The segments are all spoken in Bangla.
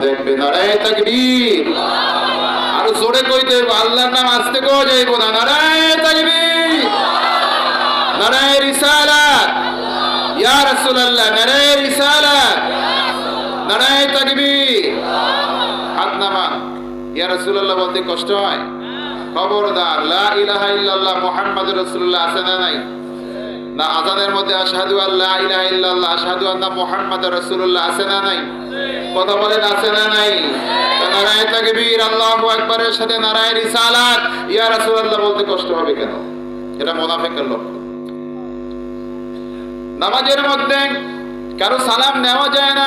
দেখবে, নারায় তাকবীর। আর জোরে কইতে আল্লাহর নাম আসতে কো যাইব না? নারায় তাকবীর। নারায় রিসালাত। ইয়া রাসূলুল্লাহ, নারায় রিসালাত। নারায় তাকবীর। হাত নামান। ইয়া রাসূলুল্লাহ বলতে কষ্ট হয়? খবরদার, লা ইলাহা ইল্লাল্লাহ, মুহাম্মাদুর রাসূলুল্লাহ আছে না নাই? না আজানের মধ্যে আশহাদু আল্লাহ ইল্লাল্লাহ, আশহাদু আন্না মুহাম্মাদুর রাসূলুল্লাহ, আছে না নাই? কথা বলেন, আছে না নাই? তাকবীর, আল্লাহু আকবারের সাথে রিসালাত। ইয়া রাসূলুল্লাহ, বলতে কষ্ট হবে কেন? এটা মুনাফিকের লক্ষণ নামাজের মধ্যে কারও সালাম নেওয়া যায় না,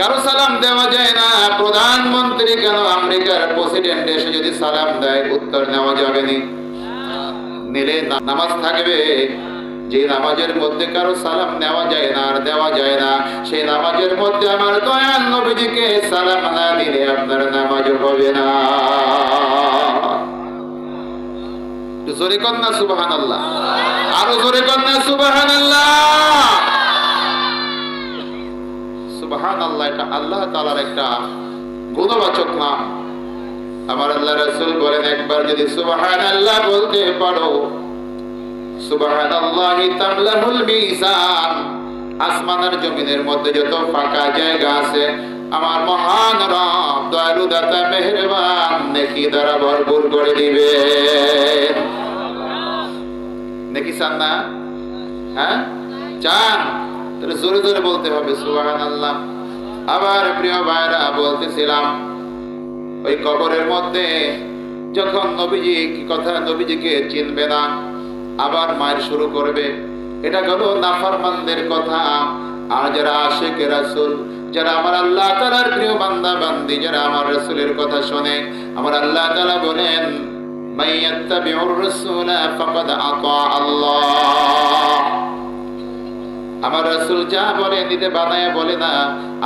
কারও সালাম দেওয়া যায় না। প্রধানমন্ত্রী কেন আমেরিকার প্রেসিডেন্ট এসে যদি সালাম দেয়, উত্তর নেওয়া যাবে না? নিলে নামাজ থাকবে। যে নামাজের মধ্যে কারও সালাম নেওয়া যায় না আর দেওয়া যায় না সেই নামাজের মধ্যে আমার দয়াল নবীজিকে সালাম না দিলে আপনার নামাজ হবে না। জোরে কন্যা সুবাহান আল্লাহ আরও জোরে কন্যা সুবাহান আল্লাহ সুবাহান আল্লাহ এটা আল্লাহ তালার একটা গুণবাচক নাম। আমার আল্লাহ রাসূল বলেন, একবার যদি সুবহান আল্লাহ বলতে পারো সুবহান আল্লাহি তামলাহুল মিজান। আসমান আর জমিনের মধ্যে যত ফাঁকা জায়গা আছে, আমার মহান রব, দয়ালু দাতা, মেহেরবান, নেকি দ্বারা ভরপুর করে দিবে। নেকি চান না? হ্যাঁ? চান? তাহলে জোরে জোরে বলতে হবে সুবহান আল্লাহ আবার প্রিয় ভাইরা বলতেছিলাম, ওই কবরের মধ্যে যখন নবীজি কথা, নবীজিকে চিনবে না আবার মায়ের শুরু করবে। এটা গেল নাফারমানদের কথা। আর যারা আসে কে রাসুল, যারা আমার আল্লাহ তালার প্রিয় বান্দা, বান্দি, যারা আমার রসুলের কথা শোনে, আমার আল্লাহ তালা বলেন, মাইয়াত্তাবিউর রাসূলা ফাকাদ আতা আল্লাহ। আমার রাসূল যা বলে নিতে বানায় বলে না,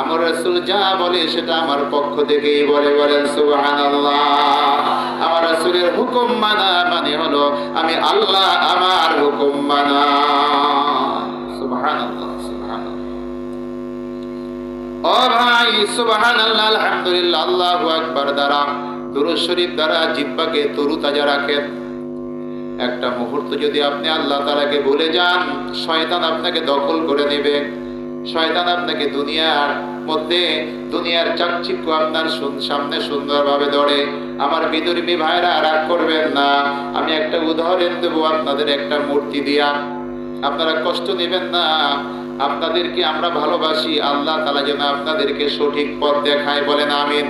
আমার রাসূল যা বলে সেটা আমার পক্ষ থেকেই বলে বলেন, সুবহানাল্লাহ। আমার রাসূলের হুকুম মানা মানে হলো, আমি আল্লাহ আমার হুকুম মানা। ও ভাই, সুবহানাল্লাহ, আলহামদুলিল্লাহ, আল্লাহু আকবার দ্বারা দুরূদ শরীফ দ্বারা জিহ্বাকে তরুতাজা রাখেন। একটা মুহূর্ত যদি আপনি আল্লাহ তালাকে ভুলে যান, শয়তান আপনাকে দখল করে নেবে। শয়তান আপনাকে দুনিয়ার মধ্যে, দুনিয়ার চাকচিক্য আপনার সামনে সুন্দরভাবে ধরে। আমার বিদর্মী ভাইরা, রাগ করবেন না। আমি একটা উদাহরণ দেবো আপনাদের, একটা মূর্তি দিয়া। আপনারা কষ্ট নেবেন না। আপনাদেরকে আমরা ভালোবাসি। আল্লাহ তালা যেন আপনাদেরকে সঠিক পথ দেখায়, বলেন আমিন।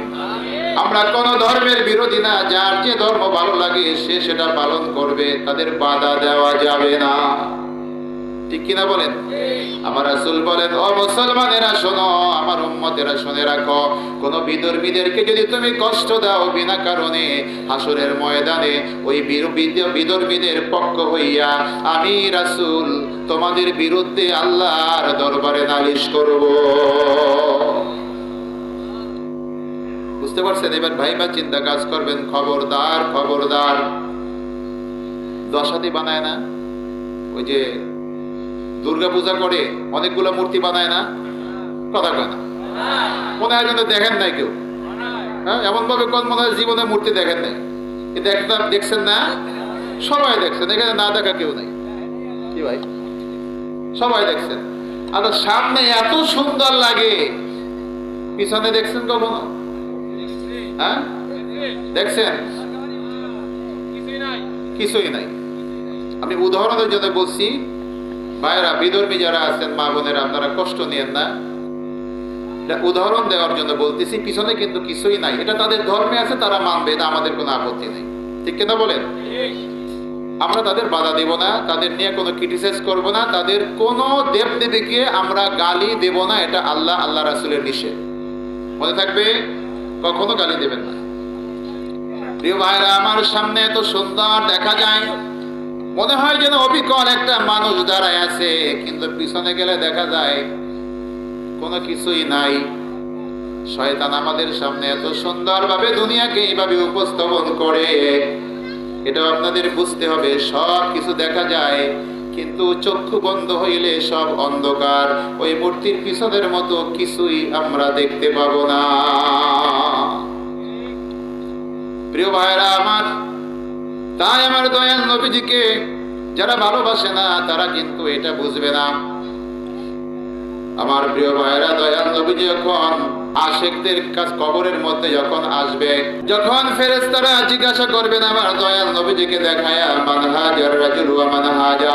আমরা কোন ধর্মের বিরোধী না, যার যে ধর্ম ভালো লাগে, সে সেটা পালন করবে, তাদের বাধা দেওয়া যাবে না। ঠিক কিনা বলেন? আমার রাসূল বলেন, ও মুসলমানেরা শোনো, আমার উম্মতেরা শুনে রাখো, কোন বিদর্মীদেরকে যদি তুমি কষ্ট দাও বিনা কারণে, হাসরের ময়দানে ওই বিদর্মীদের পক্ষ হইয়া আমি রাসূল, তোমাদের বিরুদ্ধে আল্লাহর দরবারে নালিশ করব। বুঝতে পারছেন? এবার ভাই বা চিন্তা কাজ করবেন, খবরদার খবরদার। দশাতি বানায় না? ওই যে দুর্গা পূজা করে অনেকগুলো মূর্তি বানায় না? কথা কয় না। মনে হয় যেন দেখেন নাই কেউ। হ্যাঁ এমন ভাবে কোন মনে হয় জীবনে মূর্তি দেখেন নাই। কিন্তু দেখছেন না? সবাই দেখছেন, এখানে না দেখা কেউ নাই। কি ভাই? সবাই দেখছেন। আর সামনে এত সুন্দর লাগে। পিছনে দেখছেন কখনো? হ্যাঁ? দেখছেন? কিছুই নাই। আমি উদাহরণের জন্য বলছি ভাইরা বিধর্মী যারা আছেন, মা বোনেরা, আপনারা কষ্ট নিয়েন না। এটা উদাহরণ দেওয়ার জন্য বলতেছি, পিছনে কিন্তু কিছুই নাই। এটা তাদের ধর্মে আছে, তারা মানবে, এটা আমাদের কোনো আপত্তি নেই। ঠিক কিনা বলেন? আমরা তাদের বাধা দেব না, তাদের নিয়ে কোনো ক্রিটিসাইজ করব না, তাদের কোনো দেব দেবীকে আমরা গালি দেব না, এটা আল্লাহ আল্লাহ রাসুলের নিষেধ। মনে থাকবে? কখনো গালি দেবেন না। প্রিয় ভাইরা, আমার সামনে এত সুন্দর দেখা যায়। মনে হয় যেন অবিকল একটা মানুষ দাঁড়ায় আছে, কিন্তু পিছনে গেলে দেখা যায় কোনো কিছুই নাই। শয়তান আমাদের সামনে এত সুন্দরভাবে দুনিয়াকে এইভাবে উপস্থাপন করে এটা আপনাদের বুঝতে হবে সব কিছু দেখা যায়। কিন্তু চক্ষু বন্ধ হইলে সব অন্ধকার। ওই মূর্তির পিছনের মতো কিছুই আমরা দেখতে পাবো না। প্রিয় ভাইরা আমার, তাই আমার দয়াল নবীজিকে যারা ভালোবাসে না, তারা কিন্তু এটা বুঝবে না। আমার প্রিয় ভাইরা দয়াল নবীজি যখন আশেকদের কাছ কবরের মধ্যে যখন আসবে, যখন ফেরেশতারা জিজ্ঞাসা করবেন, আমার দয়াল নবীজিকে দেখায়া মানহাজার রাজুল ওয়া মানহাজা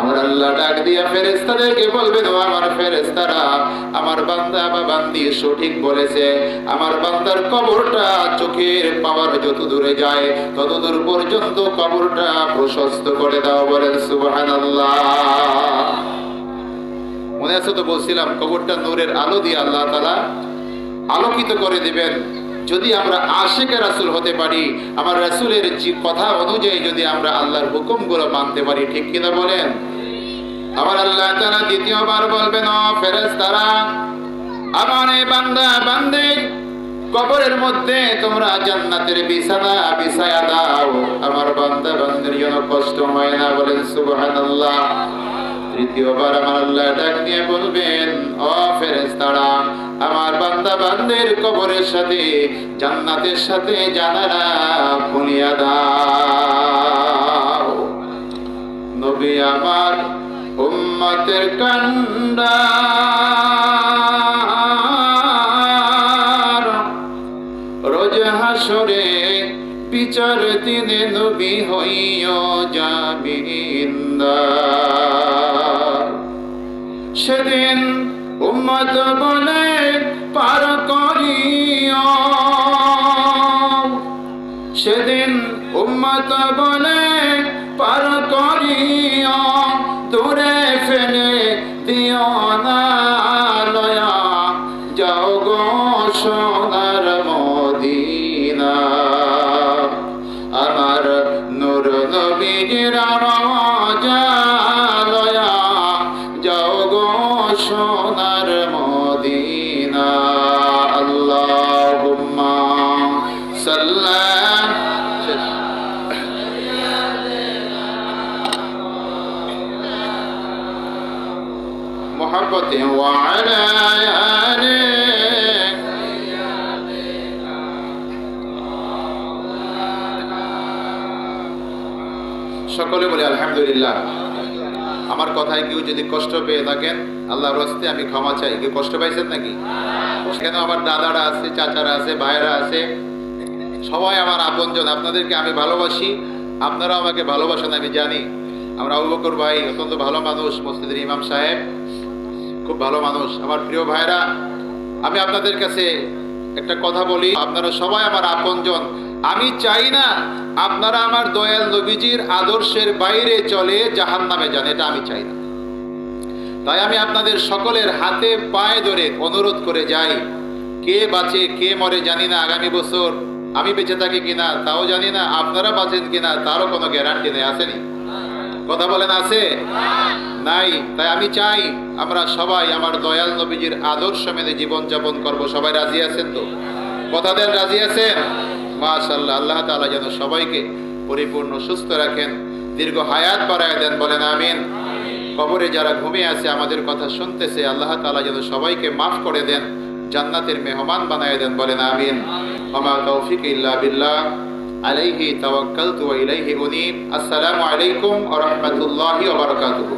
আমার আল্লাহ ডাক দিয়া ফেরেশতাদেরকে বলবেন ও আমার ফেরেশতারা, আমার বান্দা বা বান্দি সঠিক বলেছে। আমার বান্দার কবরটা চোখের পাওয়ার যত দূরে যায়, তত দূর পর্যন্ত কবরটা প্রশস্ত করে দাও বলেন, সুবহানাল্লাহ। মনে আছে তো বলছিলাম, কবরটা নূরের আলো দিয়ে আল্লাহ তালা আলোকিত করে দিবেন। যদি আমরা আশেকে রাসুল হতে পারি, আমার রাসুলের কথা অনুযায়ী যদি আমরা আল্লাহর হুকুমগুলো মানতে পারি, ঠিক কিনা বলেন? আবার আল্লাহ তারা দ্বিতীয়বার বলবেন ফেরেস তারা আমার এই বান্দা বান্দে কবরের মধ্যে তোমরা জান্নাতের বিছানা বিছায়া দাও। আমার বান্দা, বান্দির জন্য কষ্ট হয় না বলেন সুবহানাল্লাহ। তৃতীয়বার আমার আল্লাহ ডাক দিয়ে বলবেন, ও ফেরেশতারা, আমার বান্দা বান্দের কবরের সাথে, জান্নাতের সাথে জানালা খুলিয়া দাও। নবী আমার উম্মতের কান্ডার রোজ হাসরে বিচার দিনে নবী হইয় জামিনদার। সেদিন উম্মত বলে পার করিও। সেদিন উম্মত বলে পার করিও দূরে ফেলে দিও না, লয়া যাও গো সাল্লাম محبة وعلى آله সকলে বলে আলহামদুলিল্লাহ আমার কথায় কেউ যদি কষ্ট পেয়ে থাকেন আল্লাহর হস্তে আমি ক্ষমা চাই কেউ কষ্ট পাইছেন নাকি সেখানে আমার দাদারা আছে চাচারা আছে ভাইরা আছে সবাই আমার আপনজন, আপনাদেরকে আমি ভালোবাসি, আপনারাও আমাকে ভালোবাসেন, আমি জানি। আমরা আবু বকর ভাই, অত্যন্ত ভালো মানুষ, মসজিদের ইমাম সাহেব, খুব ভালো মানুষ। আমার প্রিয় ভাইরা, আমি আপনাদের কাছে একটা কথা বলি, আপনারা সবাই আমার আপনজন। আমি চাই না আপনারা আমার দয়াল নবীজির আদর্শের বাইরে চলে জাহান নামে যান, এটা আমি চাই না। তাই আমি আপনাদের সকলের হাতে পায়ে ধরে অনুরোধ করে যাই, কে বাঁচে, কে মরে জানি না আগামী বছর। আমি বেঁচে থাকি কিনা, তাও জানি না, আপনারা বাঁচেন কিনা, তারও কোনো গ্যারান্টি নেই, আসেনি। কথা বলেন, আছে? নাই। তাই আমি চাই আমরা সবাই আমার দয়াল নবীজির আদর্শ মেনে জীবন যাপন করব। সবাই রাজি আছেন তো? কথা দেন, রাজি আছেন? মাশাল্লাহ আল্লাহ তাআলা যেন সবাইকে পরিপূর্ণ, সুস্থ রাখেন, দীর্ঘ হায়াত বাড়ায় দেন, বলেন, আমিন। কবরে যারা ঘুমিয়ে আছে, আমাদের কথা শুনতেছে, আল্লাহ তাআলা যেন সবাইকে মাফ করে দেন, জান্নাতের মেহমান বানায় দেন, বলেন, আমিন। وما توفيق إلا بالله. عليه توكلت وإليه أنيب. السلام عليكم ورحمة الله وبركاته.